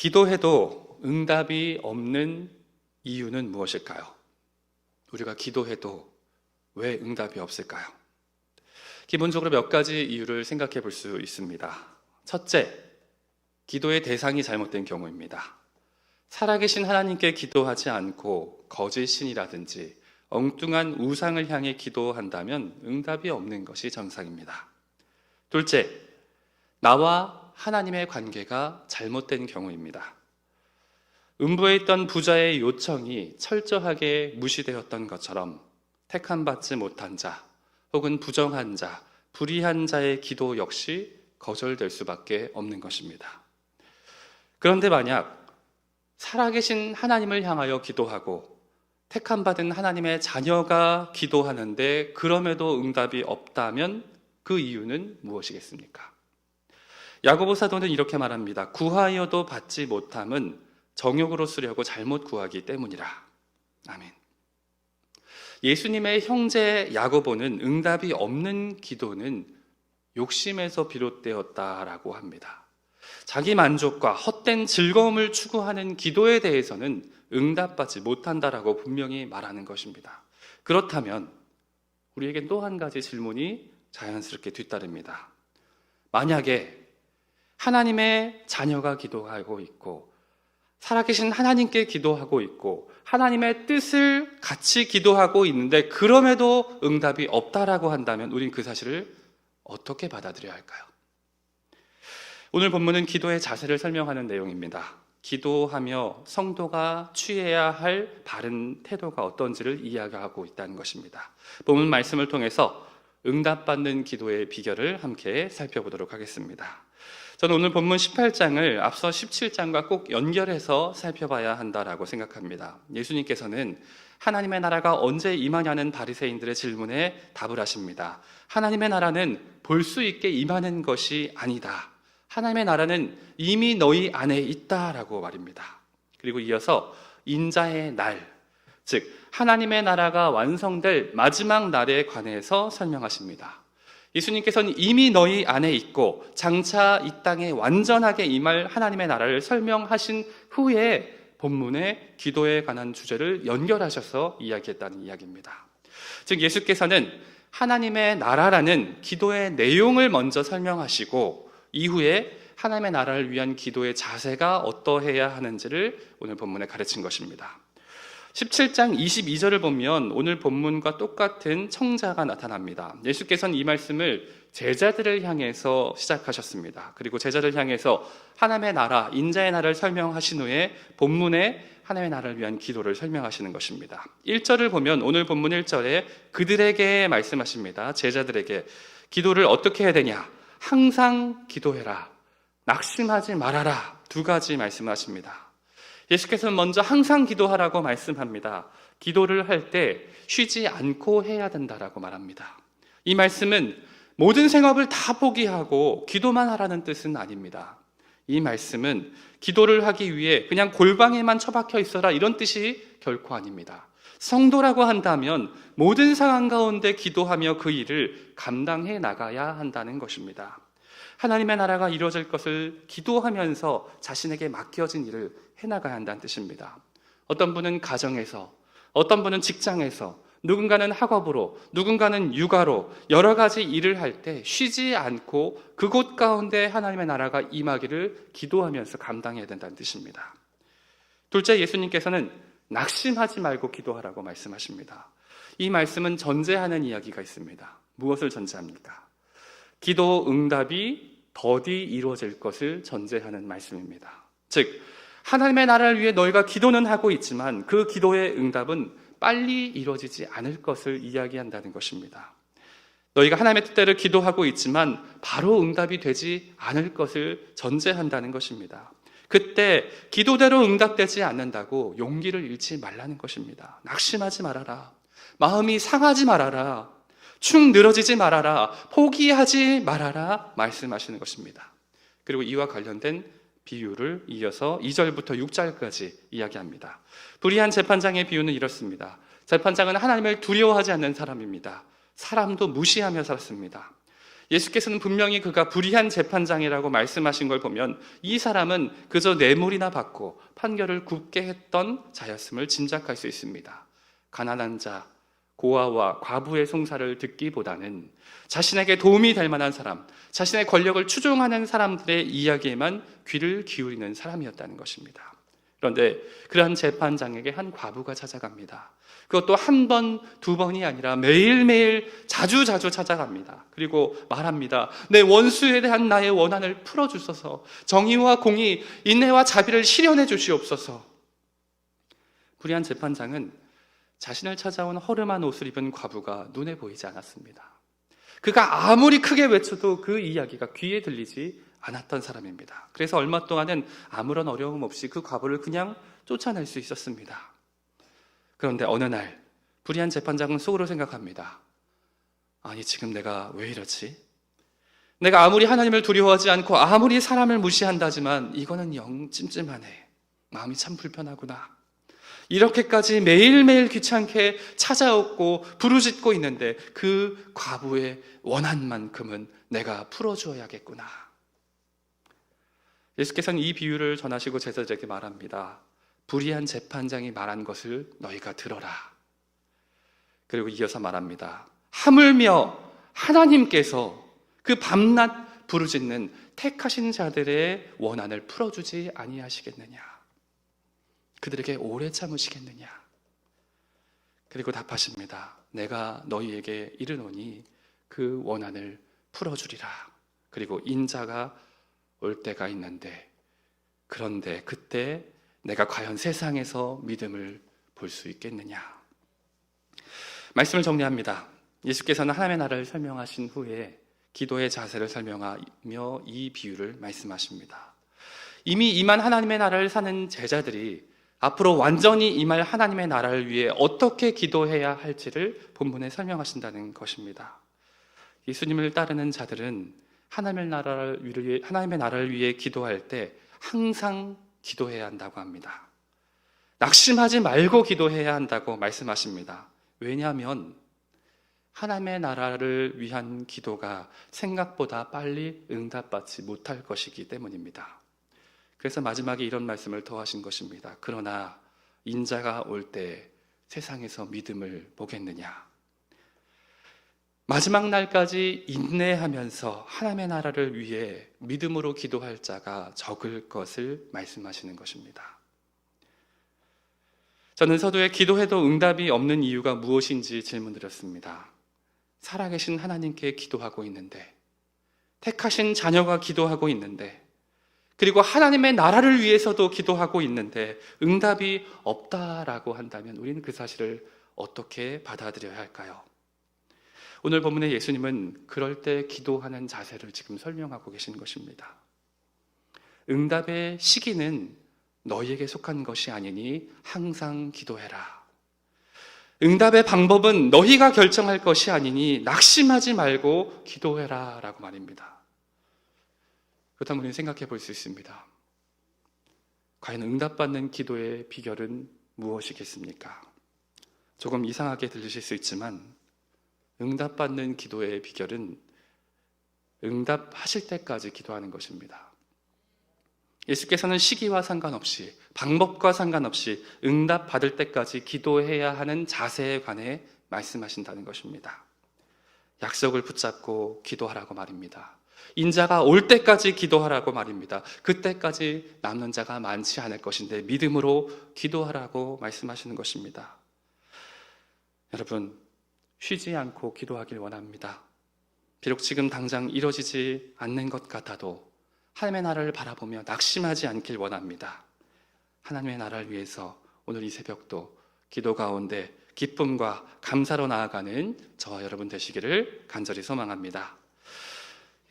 기도해도 응답이 없는 이유는 무엇일까요? 우리가 기도해도 왜 응답이 없을까요? 기본적으로 몇 가지 이유를 생각해 볼 수 있습니다. 첫째, 기도의 대상이 잘못된 경우입니다. 살아계신 하나님께 기도하지 않고 거짓 신이라든지 엉뚱한 우상을 향해 기도한다면 응답이 없는 것이 정상입니다. 둘째, 나와 하나님의 관계가 잘못된 경우입니다. 음부에 있던 부자의 요청이 철저하게 무시되었던 것처럼 택함 받지 못한 자, 혹은 부정한 자, 불의한 자의 기도 역시 거절될 수밖에 없는 것입니다. 그런데 만약 살아계신 하나님을 향하여 기도하고 택함 받은 하나님의 자녀가 기도하는데 그럼에도 응답이 없다면 그 이유는 무엇이겠습니까? 야고보 사도는 이렇게 말합니다. 구하여도 받지 못함은 정욕으로 쓰려고 잘못 구하기 때문이라. 아멘. 예수님의 형제 야고보는 응답이 없는 기도는 욕심에서 비롯되었다라고 합니다. 자기 만족과 헛된 즐거움을 추구하는 기도에 대해서는 응답받지 못한다라고 분명히 말하는 것입니다. 그렇다면 우리에게 또한 가지 질문이 자연스럽게 뒤따릅니다. 만약에 하나님의 자녀가 기도하고 있고 살아계신 하나님께 기도하고 있고 하나님의 뜻을 같이 기도하고 있는데 그럼에도 응답이 없다라고 한다면 우린 그 사실을 어떻게 받아들여야 할까요? 오늘 본문은 기도의 자세를 설명하는 내용입니다. 기도하며 성도가 취해야 할 바른 태도가 어떤지를 이야기하고 있다는 것입니다. 본문 말씀을 통해서 응답받는 기도의 비결을 함께 살펴보도록 하겠습니다. 저는 오늘 본문 18장을 앞서 17장과 꼭 연결해서 살펴봐야 한다라고 생각합니다. 예수님께서는 하나님의 나라가 언제 임하냐는 바리새인들의 질문에 답을 하십니다. 하나님의 나라는 볼 수 있게 임하는 것이 아니다. 하나님의 나라는 이미 너희 안에 있다라고 말입니다. 그리고 이어서 인자의 날, 즉 하나님의 나라가 완성될 마지막 날에 관해서 설명하십니다. 예수님께서는 이미 너희 안에 있고 장차 이 땅에 완전하게 임할 하나님의 나라를 설명하신 후에 본문의 기도에 관한 주제를 연결하셔서 이야기했다는 이야기입니다. 즉 예수께서는 하나님의 나라라는 기도의 내용을 먼저 설명하시고 이후에 하나님의 나라를 위한 기도의 자세가 어떠해야 하는지를 오늘 본문에 가르친 것입니다. 17장 22절을 보면 오늘 본문과 똑같은 청자가 나타납니다. 예수께서는 이 말씀을 제자들을 향해서 시작하셨습니다. 그리고 제자를 향해서 하나님의 나라, 인자의 나라를 설명하신 후에 본문에 하나님의 나라를 위한 기도를 설명하시는 것입니다. 1절을 보면 오늘 본문 1절에 그들에게 말씀하십니다. 제자들에게 기도를 어떻게 해야 되냐? 항상 기도해라. 낙심하지 말아라. 두 가지 말씀하십니다. 예수께서는 먼저 항상 기도하라고 말씀합니다. 기도를 할 때 쉬지 않고 해야 된다라고 말합니다. 이 말씀은 모든 생업을 다 포기하고 기도만 하라는 뜻은 아닙니다. 이 말씀은 기도를 하기 위해 그냥 골방에만 처박혀 있어라 이런 뜻이 결코 아닙니다. 성도라고 한다면 모든 상황 가운데 기도하며 그 일을 감당해 나가야 한다는 것입니다. 하나님의 나라가 이루어질 것을 기도하면서 자신에게 맡겨진 일을 해나가야 한다는 뜻입니다. 어떤 분은 가정에서, 어떤 분은 직장에서, 누군가는 학업으로, 누군가는 육아로 여러 가지 일을 할 때 쉬지 않고 그곳 가운데 하나님의 나라가 임하기를 기도하면서 감당해야 된다는 뜻입니다. 둘째, 예수님께서는 낙심하지 말고 기도하라고 말씀하십니다. 이 말씀은 전제하는 이야기가 있습니다. 무엇을 전제합니까? 기도 응답이 더디 이루어질 것을 전제하는 말씀입니다. 즉, 하나님의 나라를 위해 너희가 기도는 하고 있지만 그 기도의 응답은 빨리 이루어지지 않을 것을 이야기한다는 것입니다. 너희가 하나님의 뜻대로 기도하고 있지만 바로 응답이 되지 않을 것을 전제한다는 것입니다. 그때 기도대로 응답되지 않는다고 용기를 잃지 말라는 것입니다. 낙심하지 말아라. 마음이 상하지 말아라. 축 늘어지지 말아라. 포기하지 말아라. 말씀하시는 것입니다. 그리고 이와 관련된 비유를 이어서 2절부터 6절까지 이야기합니다. 불의한 재판장의 비유는 이렇습니다. 재판장은 하나님을 두려워하지 않는 사람입니다. 사람도 무시하며 살았습니다. 예수께서는 분명히 그가 불의한 재판장이라고 말씀하신 걸 보면 이 사람은 그저 뇌물이나 받고 판결을 굽게 했던 자였음을 짐작할 수 있습니다. 가난한 자, 고아와 과부의 송사를 듣기보다는 자신에게 도움이 될 만한 사람, 자신의 권력을 추종하는 사람들의 이야기에만 귀를 기울이는 사람이었다는 것입니다. 그런데 그러한 재판장에게 한 과부가 찾아갑니다. 그것도 한 번, 두 번이 아니라 매일매일 자주 자주 찾아갑니다. 그리고 말합니다. 내 원수에 대한 나의 원한을 풀어주소서. 정의와 공의, 인내와 자비를 실현해 주시옵소서. 불의한 재판장은 자신을 찾아온 허름한 옷을 입은 과부가 눈에 보이지 않았습니다. 그가 아무리 크게 외쳐도 그 이야기가 귀에 들리지 않았던 사람입니다. 그래서 얼마 동안은 아무런 어려움 없이 그 과부를 그냥 쫓아낼 수 있었습니다. 그런데 어느 날 불의한 재판장은 속으로 생각합니다. 아니 지금 내가 왜 이러지? 내가 아무리 하나님을 두려워하지 않고 아무리 사람을 무시한다지만 이거는 영 찜찜하네. 마음이 참 불편하구나. 이렇게까지 매일매일 귀찮게 찾아오고 부르짖고 있는데 그 과부의 원한만큼은 내가 풀어줘야겠구나. 예수께서는 이 비유를 전하시고 제자들에게 말합니다. 불의한 재판장이 말한 것을 너희가 들어라. 그리고 이어서 말합니다. 하물며 하나님께서 그 밤낮 부르짖는 택하신 자들의 원한을 풀어주지 아니하시겠느냐. 그들에게 오래 참으시겠느냐. 그리고 답하십니다. 내가 너희에게 이르노니 그 원한을 풀어주리라. 그리고 인자가 올 때가 있는데 그런데 그때 내가 과연 세상에서 믿음을 볼 수 있겠느냐? 말씀을 정리합니다. 예수께서는 하나님의 나라를 설명하신 후에 기도의 자세를 설명하며 이 비유를 말씀하십니다. 이미 임한 하나님의 나라를 사는 제자들이 앞으로 완전히 임할 하나님의 나라를 위해 어떻게 기도해야 할지를 본문에 설명하신다는 것입니다. 예수님을 따르는 자들은 하나님의 나라를 위해, 하나님의 나라를 위해 기도할 때 항상 기도해야 한다고 합니다. 낙심하지 말고 기도해야 한다고 말씀하십니다. 왜냐하면 하나님의 나라를 위한 기도가 생각보다 빨리 응답받지 못할 것이기 때문입니다. 그래서 마지막에 이런 말씀을 더하신 것입니다. 그러나 인자가 올 때 세상에서 믿음을 보겠느냐? 마지막 날까지 인내하면서 하나님의 나라를 위해 믿음으로 기도할 자가 적을 것을 말씀하시는 것입니다. 저는 서두에 기도해도 응답이 없는 이유가 무엇인지 질문드렸습니다. 살아계신 하나님께 기도하고 있는데, 택하신 자녀가 기도하고 있는데, 그리고 하나님의 나라를 위해서도 기도하고 있는데, 응답이 없다라고 한다면 우리는 그 사실을 어떻게 받아들여야 할까요? 오늘 본문의 예수님은 그럴 때 기도하는 자세를 지금 설명하고 계신 것입니다. 응답의 시기는 너희에게 속한 것이 아니니 항상 기도해라. 응답의 방법은 너희가 결정할 것이 아니니 낙심하지 말고 기도해라 라고 말입니다. 그렇다면 우리는 생각해 볼 수 있습니다. 과연 응답받는 기도의 비결은 무엇이겠습니까? 조금 이상하게 들리실 수 있지만 응답받는 기도의 비결은 응답하실 때까지 기도하는 것입니다. 예수께서는 시기와 상관없이 방법과 상관없이 응답받을 때까지 기도해야 하는 자세에 관해 말씀하신다는 것입니다. 약속을 붙잡고 기도하라고 말입니다. 인자가 올 때까지 기도하라고 말입니다. 그때까지 남는 자가 많지 않을 것인데 믿음으로 기도하라고 말씀하시는 것입니다. 여러분, 쉬지 않고 기도하길 원합니다. 비록 지금 당장 이뤄지지 않는 것 같아도 하나님의 나라를 바라보며 낙심하지 않길 원합니다. 하나님의 나라를 위해서 오늘 이 새벽도 기도 가운데 기쁨과 감사로 나아가는 저와 여러분 되시기를 간절히 소망합니다.